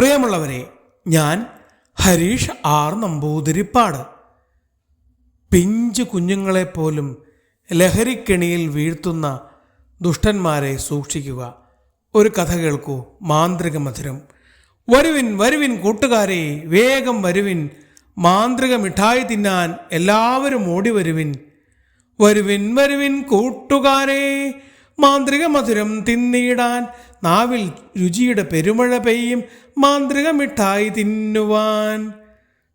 പ്രിയമുള്ളവരെ ഞാൻ ഹരീഷ് ആർ നമ്പൂതിരിപ്പാട്. പിഞ്ചു കുഞ്ഞുങ്ങളെപ്പോലും ലഹരിക്കെണിയിൽ വീഴ്ത്തുന്ന ദുഷ്ടന്മാരെ സൂക്ഷിക്കുക. ഒരു കഥ കേൾക്കൂ മാന്ത്രിക മധുരം. വരുവിൻ വരുവിൻ കൂട്ടുകാരെ വേഗം വരുവിൻ. മാന്ത്രിക മിഠായി തിന്നാൻ എല്ലാവരും ഓടി വരുവിൻ വരുവിൻ വരുവിൻ കൂട്ടുകാരെ മാന്ത്രിക മധുരം തിന്നിടാൻ. നാവിൽ രുചിയുടെ പെരുമഴ പെയ്യും. മാന്ത്രിക മിഠായി തിന്നുവാൻ.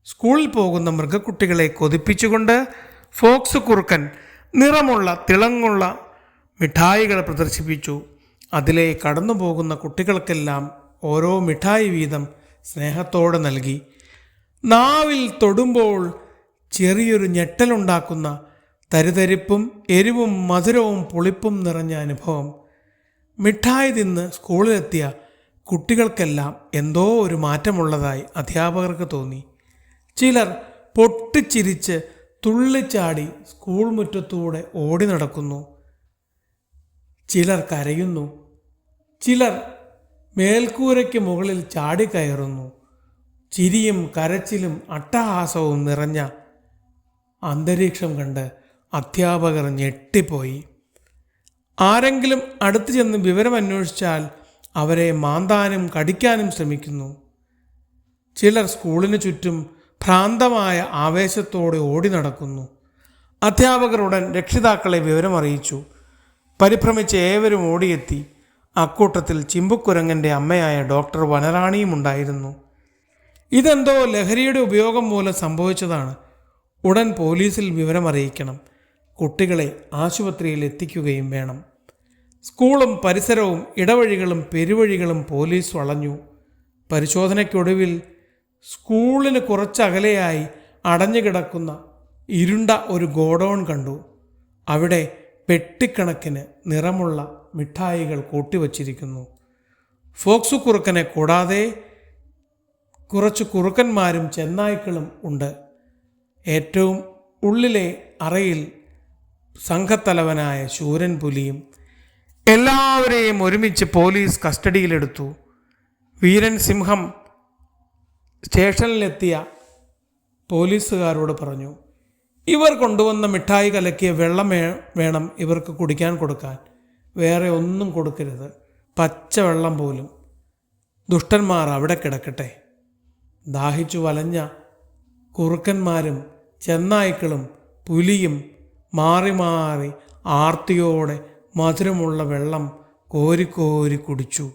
സ്കൂളിൽ പോകുന്ന മൃഗക്കുട്ടികളെ കൊതിപ്പിച്ചുകൊണ്ട് ഫോക്സ് കുറുക്കൻ നിറമുള്ള തിളങ്ങുള്ള മിഠായികൾ പ്രദർശിപ്പിച്ചു. അതിലെ കടന്നു പോകുന്ന കുട്ടികൾക്കെല്ലാം ഓരോ മിഠായി വീതം സ്നേഹത്തോടെ നൽകി. നാവിൽ തൊടുമ്പോൾ ചെറിയൊരു ഞെട്ടലുണ്ടാക്കുന്ന തരിതരിപ്പും എരിവും മധുരവും പുളിപ്പും നിറഞ്ഞ അനുഭവം. മിഠായി തിന്ന് സ്കൂളിലെത്തിയ കുട്ടികൾക്കെല്ലാം എന്തോ ഒരു മാറ്റമുള്ളതായി അധ്യാപകർക്ക് തോന്നി. ചിലർ പൊട്ടിച്ചിരിച്ച് തുള്ളിച്ചാടി സ്കൂൾ മുറ്റത്തൂടെ ഓടി നടക്കുന്നു. ചിലർ കരയുന്നു. ചിലർ മേൽക്കൂരയ്ക്ക് മുകളിൽ ചാടിക്കയറുന്നു ചിരിയും കരച്ചിലും അട്ടഹാസവും നിറഞ്ഞ അന്തരീക്ഷം കണ്ട് അധ്യാപകർ ഞെട്ടിപ്പോയി. ആരെങ്കിലും അടുത്തു ചെന്ന് വിവരം അന്വേഷിച്ചാൽ അവരെ മാന്താനും കടിക്കാനും ശ്രമിക്കുന്നു. ചിലർ സ്കൂളിന് ചുറ്റും ഭ്രാന്തമായ ആവേശത്തോടെ ഓടി നടക്കുന്നു. അധ്യാപകർ ഉടൻ രക്ഷിതാക്കളെ വിവരമറിയിച്ചു. പരിഭ്രമിച്ച് ഏവരും ഓടിയെത്തി. അക്കൂട്ടത്തിൽ ചിമ്പുക്കുരങ്ങന്റെ അമ്മയായ ഡോക്ടർ വനറാണിയും ഉണ്ടായിരുന്നു. ഇതെന്തോ ലഹരിയുടെ ഉപയോഗം മൂലം സംഭവിച്ചതാണ്. ഉടൻ പോലീസിൽ വിവരമറിയിക്കണം. കുട്ടികളെ ആശുപത്രിയിൽ എത്തിക്കുകയും വേണം. സ്കൂളും പരിസരവും ഇടവഴികളും പെരുവഴികളും പോലീസ് വളഞ്ഞു. പരിശോധനയ്ക്കൊടുവിൽ സ്കൂളിന് കുറച്ചകലെയായി അടഞ്ഞുകിടക്കുന്ന ഇരുണ്ട ഒരു ഗോഡൗൺ കണ്ടു. അവിടെ പെട്ടിക്കണക്കിന് നിറമുള്ള മിഠായികൾ കൂട്ടിവച്ചിരിക്കുന്നു. ഫോക്സു കുറുക്കനെ കൂടാതെ കുറച്ച് കുറുക്കന്മാരും ചെന്നായ്ക്കളും ഉണ്ട്. ഏറ്റവും ഉള്ളിലെ അറയിൽ സംഘത്തലവനായ ശൂരൻ പുലിയും എല്ലാവരെയും ഒരുമിച്ച് പോലീസ് കസ്റ്റഡിയിലെടുത്തു. വീരൻ സിംഹം സ്റ്റേഷനിലെത്തിയ പോലീസുകാരോട് പറഞ്ഞു ഇവർ കൊണ്ടുവന്ന മിഠായി കലക്കിയ വെള്ളം വേണം ഇവർക്ക് കുടിക്കാൻ കൊടുക്കാൻ. വേറെ ഒന്നും കൊടുക്കരുത്. പച്ചവെള്ളം പോലും. ദുഷ്ടന്മാർ അവിടെ കിടക്കട്ടെ. ദാഹിച്ചു വലഞ്ഞ കുറുക്കന്മാരും ചെന്നായ്ക്കളും പുലിയും മാറി മാറി ആർത്തിയോടെ മധുരമുള്ള വെള്ളം കോരിക്കോരി കുടിച്ചു.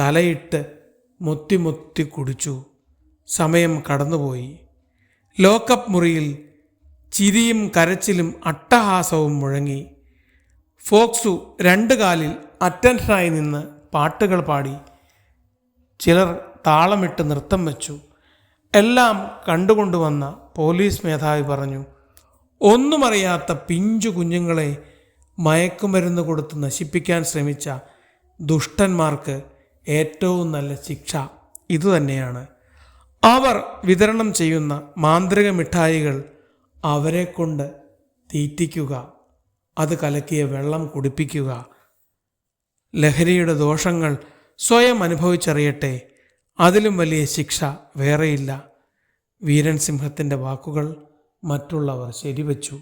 തലയിട്ട് മുത്തി മുത്തി കുടിച്ചു. സമയം കടന്നുപോയി. ലോക്കപ്പ് മുറിയിൽ ചിരിയും കരച്ചിലും അട്ടഹാസവും മുഴങ്ങി. ഫോക്സു രണ്ട് കാലിൽ അറ്റൻഷനായി നിന്ന് പാട്ടുകൾ പാടി. ചിലർ താളമിട്ട് നൃത്തം വെച്ചു. എല്ലാം കണ്ടുകൊണ്ടുവന്ന പോലീസ് മേധാവി പറഞ്ഞു ഒന്നുമറിയാത്ത പിഞ്ചു കുഞ്ഞുങ്ങളെ മയക്കുമരുന്ന് കൊടുത്ത് നശിപ്പിക്കാൻ ശ്രമിച്ച ദുഷ്ടന്മാർക്ക് ഏറ്റവും നല്ല ശിക്ഷ ഇതുതന്നെയാണ്. അവർ വിതരണം ചെയ്യുന്ന മാന്ത്രിക മിഠായികൾ അവരെ കൊണ്ട് തീറ്റിക്കുക അത് കലക്കിയ വെള്ളം കുടിപ്പിക്കുക. ലഹരിയുടെ ദോഷങ്ങൾ സ്വയം അനുഭവിച്ചറിയട്ടെ അതിലും വലിയ ശിക്ഷ വേറെയില്ല. വീരൻ സിംഹത്തിന്റെ വാക്കുകൾ മറ്റുള്ളവർ ശരിവച്ചു.